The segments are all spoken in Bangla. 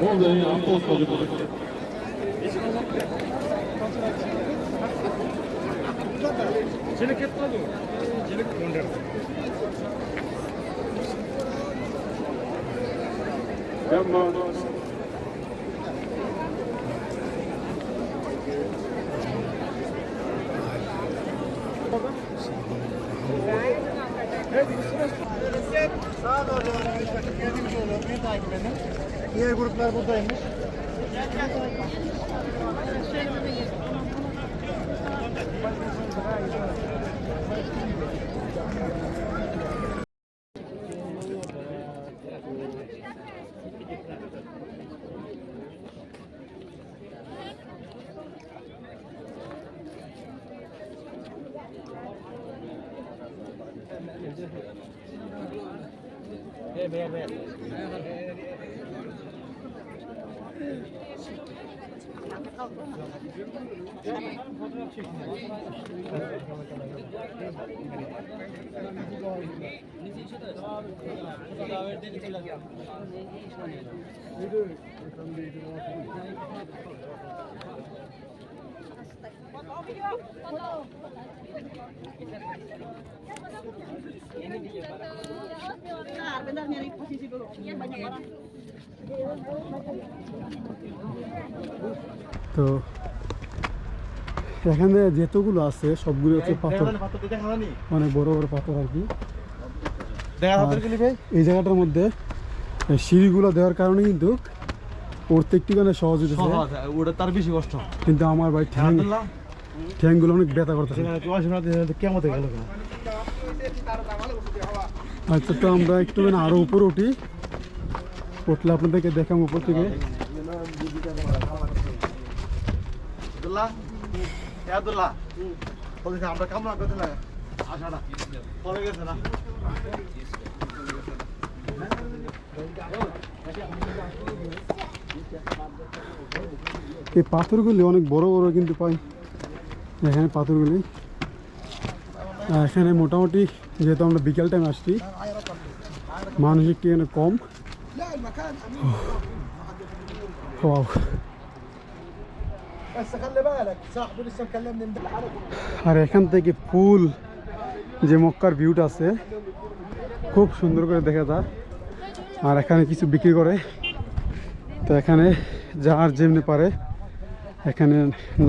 모든 안보 소집을 한번 Sağa doğru devam edin. Bakın geldiğimiz yolu. Beni takip edin. Diğer gruplar buradaymış. Hey, hey, hey. Nah, benar nyari posisi dulu. Iya banyak orang. তো এখানে যেতগুলো আছে সবগুলো হচ্ছে পাথর। অনেক বড় বড় পাথর আর কি। এই জায়গাটার মধ্যে সিঁড়িগুলো দেওয়ার কারণে কিন্তু উঠতে একটুখানি সহজ ওটা তার বেশি কষ্ট। কিন্তু আমার ভাই ঠ্যাং ঠ্যাংগুলো অনেক ব্যথা করতেছে। কেমন গেল আচ্ছা তো আমরা একটুখানি আরও উপরে উঠি। উঠলে আপনাদেরকে দেখাম উপর থেকে। এই পাথরগুলি অনেক বড় বড় কিন্তু পাই। এখানে পাথরগুলি। এখানে মোটামুটি যেহেতু আমরা বিকেল টাইম আসছি মানুষ একটু এখানে কম। আর এখান থেকে ফুল যে মক্কার ভিউটা আছে, খুব সুন্দর করে দেখা যায়। আর এখানে কিছু বিক্রি করে। তো এখানে যার যেমনি পারে, এখানে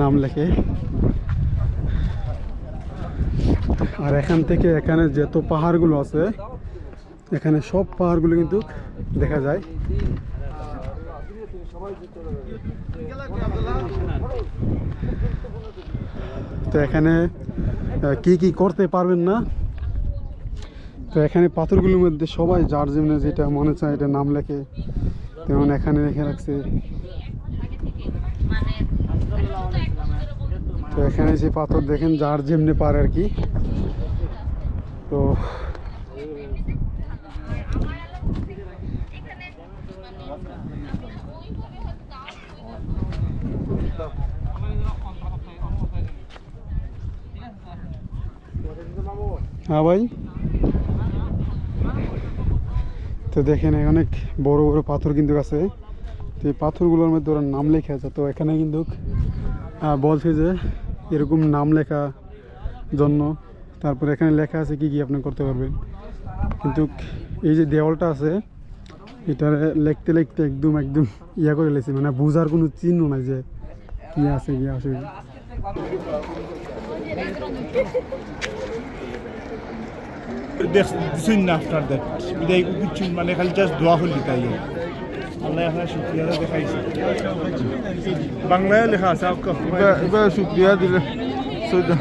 নাম লেখে। আর এখান থেকে এখানে যত পাহাড়গুলো আছে, এখানে সব পাহাড়গুলো কিন্তু দেখা যায়। তো এখানে কি কি করতে পারবেন না? তো এখানে পাথরগুলোর মধ্যে সবাই যার যেমনি যেটা মনে চায় এটা নাম লেখে। তেমন এখানে রেখে রাখছে। তো এখানে যে পাথর দেখেন, যার যেমনি পারে আর কি। তো হ্যাঁ ভাই। তো দেখেন অনেক বড় বড় পাথর কিন্তু আছে। তো এই পাথরগুলোর মধ্যে ওরা নাম লেখা আছে। তো এখানে কিন্তু বলছে যে এরকম নাম লেখা জন্য। তারপর এখানে লেখা আছে কি কি আপনি করতে পারবেন। কিন্তু এই যে দেওয়ালটা আছে, এটা লিখতে লিখতে একদম একদম ইয়া করে লেছি। মানে বোঝার কোনো চিহ্ন নাই যে কি আছে কি আছে দিছুন না আফটার দ্যাট বিদায় কিছু মানে খালি জাস্ট দোয়া হলি তাই আল্লাহ আপনার শুক্রিয়া দেখাইছে বাংলায় লেখা আছে এবার শুক্রিয়া দিলে সৈদা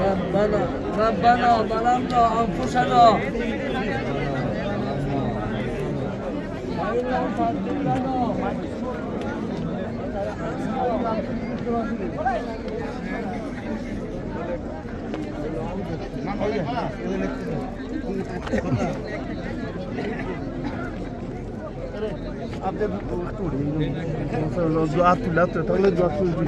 ربنا ربنا ظلمنا انفسنا Até o Turinho, não sei, nós do ato lá, tratando do assunto.